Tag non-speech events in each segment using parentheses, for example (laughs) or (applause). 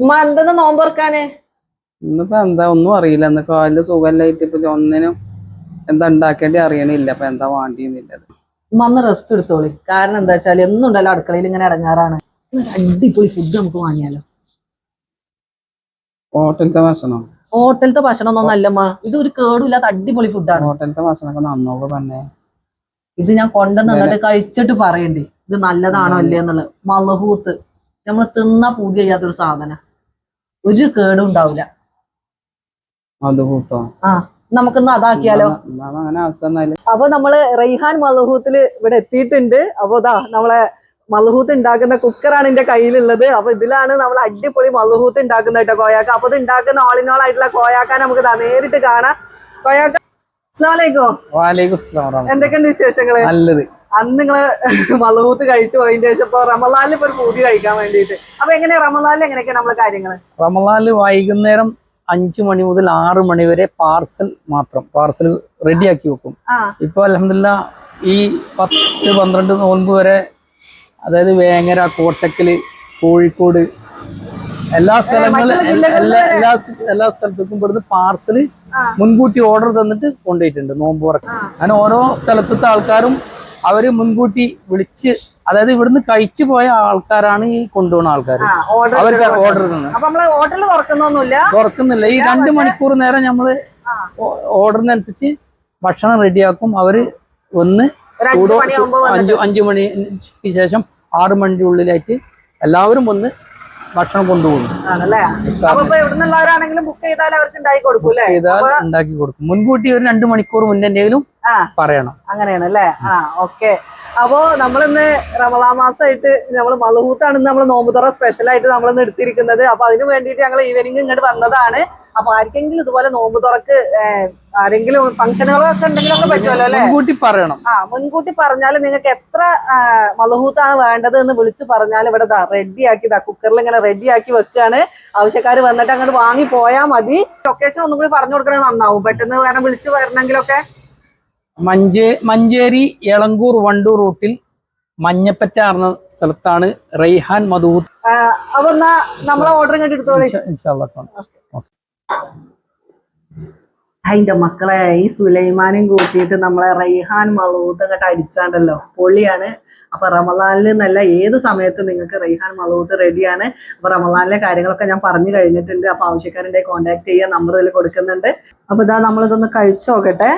ഉമ്മ എന്തെന്ന് നോമ്പൊറക്കാന് ഇന്നിപ്പോ എന്താ ഒന്നും അറിയില്ല. ഇന്ന് കാലിൽ സുഖമില്ലായിട്ട് ഇപ്പൊ ഒന്നിനും എന്താ ഉണ്ടാക്കേണ്ടി അറിയണില്ല. അപ്പൊ എന്താ വേണ്ടിന്നില്ല ഉമ്മ അന്ന് റെസ്റ്റ് എടുത്തോളി. കാരണം എന്താ വെച്ചാൽ എന്നും ഉണ്ടല്ലോ അടുക്കളയിൽ ഇങ്ങനെ ഇറങ്ങാറാണ്. അടിപൊളി ഫുഡ് നമുക്ക് വാങ്ങിയാലോ? ഹോട്ടലത്തെ ഭക്ഷണം? ഹോട്ടലത്തെ ഭക്ഷണം ഒന്നും അല്ലമ്മ ഇത് ഒരു കേടുമില്ലാത്ത അടിപൊളി ഫുഡാണ് ഹോട്ടലത്തെ ഭക്ഷണമൊക്കെ നന്നോക്കെ ഇത് ഞാൻ കൊണ്ടുവന്നിട്ട് കഴിച്ചിട്ട് പറയണ്ടേ. ഇത് നല്ലതാണോ അല്ലേ എന്നുള്ളത്. മലഹൂത്ത്. നമ്മൾ തിന്നാ പൂതി ചെയ്യാത്തൊരു സാധനം. ഒരു കേടും ഉണ്ടാവില്ല. അത് കൂട്ടോ? ആ നമുക്കിന്ന് അതാക്കിയാലോ? അപ്പൊ നമ്മൾ റൈഹാൻ മലഹൂത്തിൽ ഇവിടെ എത്തിയിട്ടുണ്ട്. അപ്പൊ ഇതാ നമ്മളെ മലഹൂത്ത് ഉണ്ടാക്കുന്ന കുക്കറാണ് എന്റെ കയ്യിലുള്ളത്. അപ്പൊ ഇതിലാണ് നമ്മൾ അടിപൊളി മലഹൂത്ത് ഉണ്ടാക്കുന്നത് കേട്ടോ കോയാക്ക. അപ്പൊ ഇത് ഉണ്ടാക്കുന്ന ഓളിനോൾ ആയിട്ടുള്ള കോയാക്കാൻ നമുക്ക് നേരിട്ട് കാണാം. കോയാക്ക അസ്ലാം വാലേക്കും. എന്തൊക്കെയുണ്ട് വിശേഷങ്ങൾ? നല്ലത്. അന്ന് നിങ്ങൾ (laughs) മലഹൂത്ത് കഴിച്ചു അതിന്റെ ശേഷം ഇപ്പൊ റമലാലിൽ ഇപ്പൊ ഒരു പൂതി കഴിക്കാൻ വേണ്ടിയിട്ട്. അപ്പൊ എങ്ങനെയാ റമലാലിൽ എങ്ങനെയൊക്കെയാ നമ്മളെ കാര്യങ്ങൾ? റമലാലിൽ വൈകുന്നേരം അഞ്ചു മണി മുതൽ ആറു മണി വരെ പാർസൽ മാത്രം പാർസൽ റെഡിയാക്കി വെക്കും. ഇപ്പൊ അലഹമില്ല ഈ പത്ത് പന്ത്രണ്ട് നോൻപ് വരെ അതായത് വേങ്ങര കോട്ടക്കൽ കോഴിക്കോട് എല്ലാ സ്ഥലങ്ങളിലും എല്ലാ എല്ലാ എല്ലാ സ്ഥലത്തേക്കും ഇവിടുന്ന് പാർസൽ മുൻകൂട്ടി ഓർഡർ തന്നിട്ട് കൊണ്ടുപോയിട്ടുണ്ട് നോമ്പ് തുറക്കാൻ. അങ്ങനെ ഓരോ സ്ഥലത്തെ ആൾക്കാരും അവർ മുൻകൂട്ടി വിളിച്ച് അതായത് ഇവിടുന്ന് കഴിച്ചു പോയ ആൾക്കാരാണ് ഈ കൊണ്ടുപോകുന്ന ആൾക്കാർ അവർക്ക് ഓർഡർ തുറക്കുന്നൊന്നുമില്ല. തുറക്കുന്നില്ല. ഈ രണ്ട് മണിക്കൂർ നേരം നമ്മൾ. ഓർഡറിനനുസരിച്ച് ഭക്ഷണം റെഡിയാക്കും. അവർ വന്ന് ചൂടോ അഞ്ചു അഞ്ചു മണിക്ക് ശേഷം ആറു മണിയുടെ ഉള്ളിലായിട്ട് എല്ലാവരും വന്ന് ഭക്ഷണം കൊണ്ടുപോകും ആണല്ലേ? അപ്പൊ ബുക്ക് ചെയ്താൽ അവർക്ക് ഉണ്ടാക്കി കൊടുക്കും അല്ലേ? ചെയ്താൽ ഉണ്ടാക്കി കൊടുക്കും. മുൻകൂട്ടി ഒരു രണ്ടു മണിക്കൂർ മുന്നേ എന്തെങ്കിലും ആ. പറയണം. അങ്ങനെയാണ് അല്ലേ? ആ ഓക്കെ അപ്പോ നമ്മളിന്ന് റമദാ മാസമായിട്ട് നമ്മൾ മലഹൂത്താണ് നമ്മൾ നോമ്പുതറ സ്പെഷ്യൽ ആയിട്ട് നമ്മളിന്ന് എടുത്തിരിക്കുന്നത്. അപ്പൊ അതിന് വേണ്ടിയിട്ട് ഞങ്ങൾ ഈവനിങ് ഇങ്ങോട്ട് വന്നതാണ്. അപ്പൊ ആർക്കെങ്കിലും ഇതുപോലെ നോമ്പ് തുറക്ക് ഏഹ്, ആരെങ്കിലും ഫംഗ്ഷനുകളോ ഒക്കെ ഉണ്ടെങ്കിലൊക്കെ പറ്റുമല്ലോ അല്ലെ? മുൻകൂട്ടി പറയണം. ആ മുൻകൂട്ടി പറഞ്ഞാൽ നിങ്ങൾക്ക് എത്ര മലഹൂത്താണ് വേണ്ടത് എന്ന് വിളിച്ചു പറഞ്ഞാൽ ഇവിടെ റെഡി ആക്കി ഇതാ കുക്കറിൽ ഇങ്ങനെ ആക്കി വെക്കുകയാണ്. ആവശ്യക്കാർ വന്നിട്ട് അങ്ങോട്ട് വാങ്ങി പോയാൽ മതി. ലൊക്കേഷൻ ഒന്നും കൂടി പറഞ്ഞു കൊടുക്കണത് നന്നാവും. പെട്ടെന്ന് കാരണം വിളിച്ചു വരണമെങ്കിലൊക്കെ. മഞ്ചേ മഞ്ചേരി എളങ്കൂർ വണ്ടൂർ റൂട്ടിൽ മഞ്ഞപ്പറ്റ എന്ന സ്ഥലത്താണ് റൈഹാൻ മധൂത്ത് അപ്പൊ നമ്മളെ ഓർഡർ ഇങ്ങോട്ട് എടുത്തോളി. അതിന്റെ മക്കളെ ഈ സുലൈമാനും കൂട്ടിയിട്ട് നമ്മളെ റൈഹാൻ മലൂത്ത് അങ്ങോട്ട് അടിച്ചാണ്ടല്ലോ. പൊളിയാണ് അപ്പൊ റമദാനിൽ നല്ല ഏത് സമയത്ത് നിങ്ങൾക്ക് റൈഹാൻ മലൂത്ത് റെഡിയാണ്. അപ്പൊ റമദാനിലെ കാര്യങ്ങളൊക്കെ ഞാൻ പറഞ്ഞു കഴിഞ്ഞിട്ടുണ്ട്. അപ്പൊ ആവശ്യക്കാരന്റെ കോൺടാക്ട് ചെയ്യാൻ നമ്പർ ഇതിൽ കൊടുക്കുന്നുണ്ട്. അപ്പൊ ഇതാ നമ്മളിതൊന്ന് കഴിച്ചു നോക്കട്ടെ.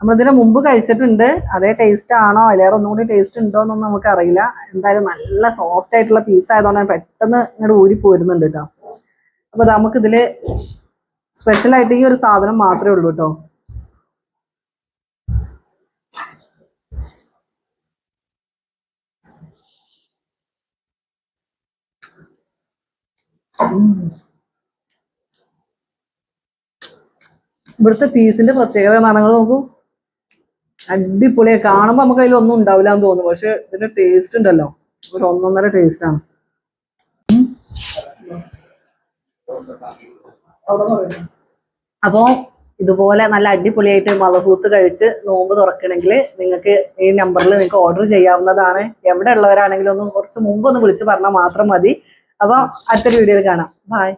നമ്മളിതിന് മുമ്പ് കഴിച്ചിട്ടുണ്ട്. അതേ ടേസ്റ്റ് ആണോ? അതിലേറെ ഒന്നും കൂടി ടേസ്റ്റ് ഉണ്ടോ എന്നൊന്നും നമുക്ക് അറിയില്ല. എന്തായാലും നല്ല സോഫ്റ്റ് ആയിട്ടുള്ള പീസ് ആയതുകൊണ്ട് പെട്ടെന്ന് ഇങ്ങോട്ട് ഊരി പോരുന്നുണ്ട് കേട്ടോ. അപ്പൊ നമുക്കിതിൽ സ്പെഷ്യൽ ആയിട്ട് ഈ ഒരു സാധനം മാത്രമേ ഉള്ളൂ കേട്ടോ. ഇവിടുത്തെ പീസിന്റെ പ്രത്യേകത നാണങ്ങൾ നോക്കൂ. അടിപൊളിയാ കാണുമ്പോ നമുക്ക് അതിൽ ഒന്നും ഉണ്ടാവില്ല എന്ന് തോന്നുന്നു പക്ഷെ ഇതിന്റെ ടേസ്റ്റ് ഉണ്ടല്ലോ. ഒരു ഒന്നൊന്നര ടേസ്റ്റ് ആണ്. അപ്പോ ഇതുപോലെ നല്ല അടിപൊളിയായിട്ട് മലഹൂത്ത് കഴിച്ച് നോമ്പ് തുറക്കണമെങ്കിൽ നിങ്ങൾക്ക് ഈ നമ്പറിൽ നിങ്ങൾക്ക് ഓർഡർ ചെയ്യാവുന്നതാണ്. എവിടെ ഉള്ളവരാണെങ്കിലും ഒന്ന് കുറച്ച് മുമ്പ് ഒന്ന് വിളിച്ച് പറഞ്ഞാൽ മാത്രം മതി. അപ്പോൾ അടുത്തൊരു വീഡിയോയിൽ കാണാം. ബൈ